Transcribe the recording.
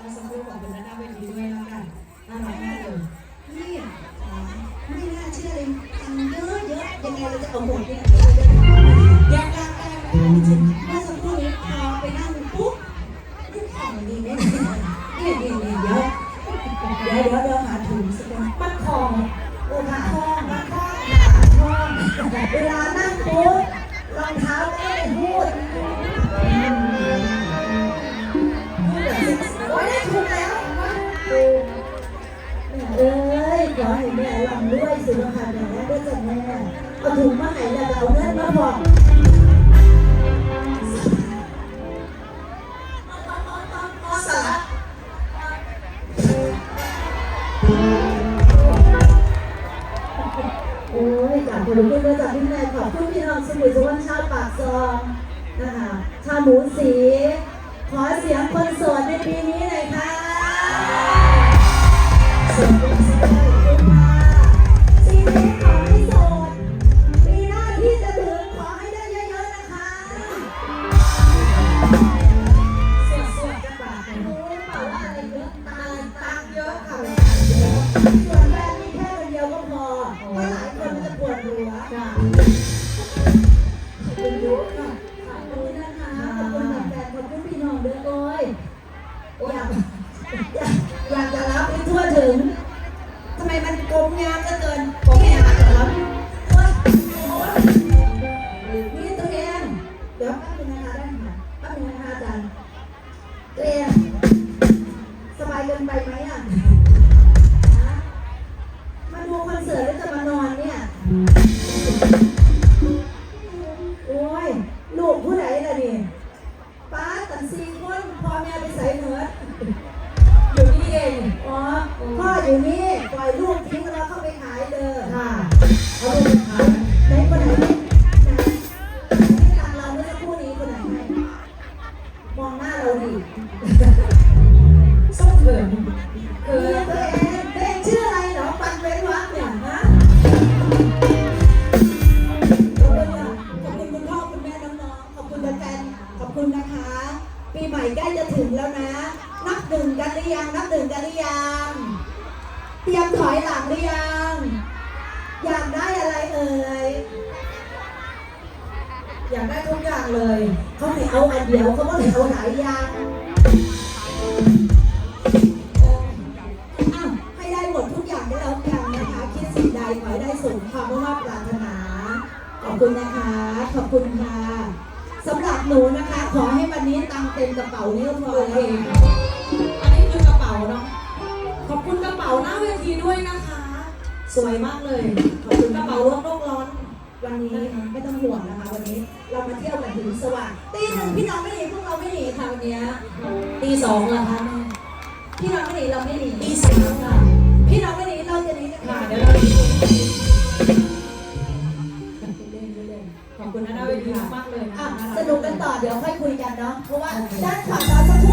เมื่อสักครู่ขอบคุณด้านหน้าเวทีด้วยแล้วกันน่ารักมากเลยนี่ไม่น่าเชื่อเลยตังเยอะเยอะยังไงเราจะเอาหมดเนี่ยอยากดังอะไรไหมเมื่อสักครู่นี้พอไปนั่งปุ๊บนี่ของดีไหมเนี่ยนี่นี่เดี๋ยวเดี๋ยวเดี๋ยวเดี๋ยวหาถุงสักคนปัดคองโอ้หาทองหาทองหาทองเวลาำด้วยสุขภาพแข็งแรงด้วยจ้ะแม่เอาถุงมาให้แล้วก็เอาเงินมาบอกสาโอ้ยจากคนที่มาจากพี่แม่ขอบคุณพี่น้องสมุทรสวรรณชาวปากซองนะคะชาวหมูสี ขอเสียงคนโสดในปีนี้หน่อยค่ะ ส่วนแฟนมีแค่คนเดียวก็พอเพราะหลายคนมันจะปวดหัวจ้าขอบคุณยุค่ะขอบคุณนะคะขอบคุณแฟนๆขอบคุณพี่น้องด้วยโอ้ยอยากอยากอยากจะรับให้ทั่วถึงทำไมมันกลมงามเหลือเกินผมอยากจะรับโอ๊ยโอ๊ยนี่ตัวเองเดี๋ยวแป๊บนึงนะคะได้ค่ะแป๊บนึงนะคะอาจารย์ตัวเองสบายเกินไปไหมอะ มาดูคอนเสิร์ตแล้วจะมานอนเนี่ย โอ้ย ลูกผู้ใดล่ะนี่ป้าตันซีคนพ่อแม่ไปใส่เหนืออยู่นี่เองอ๋อพ่ออยู่นี่ปล่อยลูกทิ้งแล้วเข้าไปขายเด้อค่ะเอาลูกไปขายไหนคนไหนให้ไหนให้ตังเราเมื่อสักครู่นี้คนไหนให้มองหน้าเราดิส้มเขินเขิเพื่อน นับหนึ่งกันหรือยัง นับหนึ่งกันหรือยัง เตรียมถอยหลังหรือยัง อยากได้อะไรเอ่ย อยากได้ทุกอย่างเลย เขาให้เอาอันเดียวเขาก็ให้เอาหลายอย่างอ้าวให้ได้หมดทุกอย่างได้แล้วกันนะคะ คิดสิ่งใดขอให้ได้สมความมุ่งมั่นปรารถนา ขอบคุณนะคะ ขอบคุณค่ะ สำหรับหนูนะคะ ขอให้วันนี้ตังค์เต็มกระเป๋านี่ก็พอโอแล้เควอันนี้คือกระเป๋าเนาะขอบคุณกระเป๋าหน้าเวทีด้วยนะคะ สวยมากเลย ขอบคุณกกระระเป๋าเป๋าลดโลกร้อน วันนี้ไม่ต้องห่วงนะคะ วันนี้เรามาเที่ยวกันถึงสว่างตีหนึ่งพี่น้องไม่หนีพวกเราไม่หนีค่ะวันเนี้ยตีสองเหรอคะแม่พี่น้องไม่หนีเราไม่หนีตีสามค่ะพี่น้องไม่หนีเราจะหนีกันค่ะค่ะเดี๋ยวเรา คุณนะเวทีมากเลยสนุกกันต่อเดี๋ยวค่อยคุยกันเนาะ เพราะว่าด้านขวาเราจะ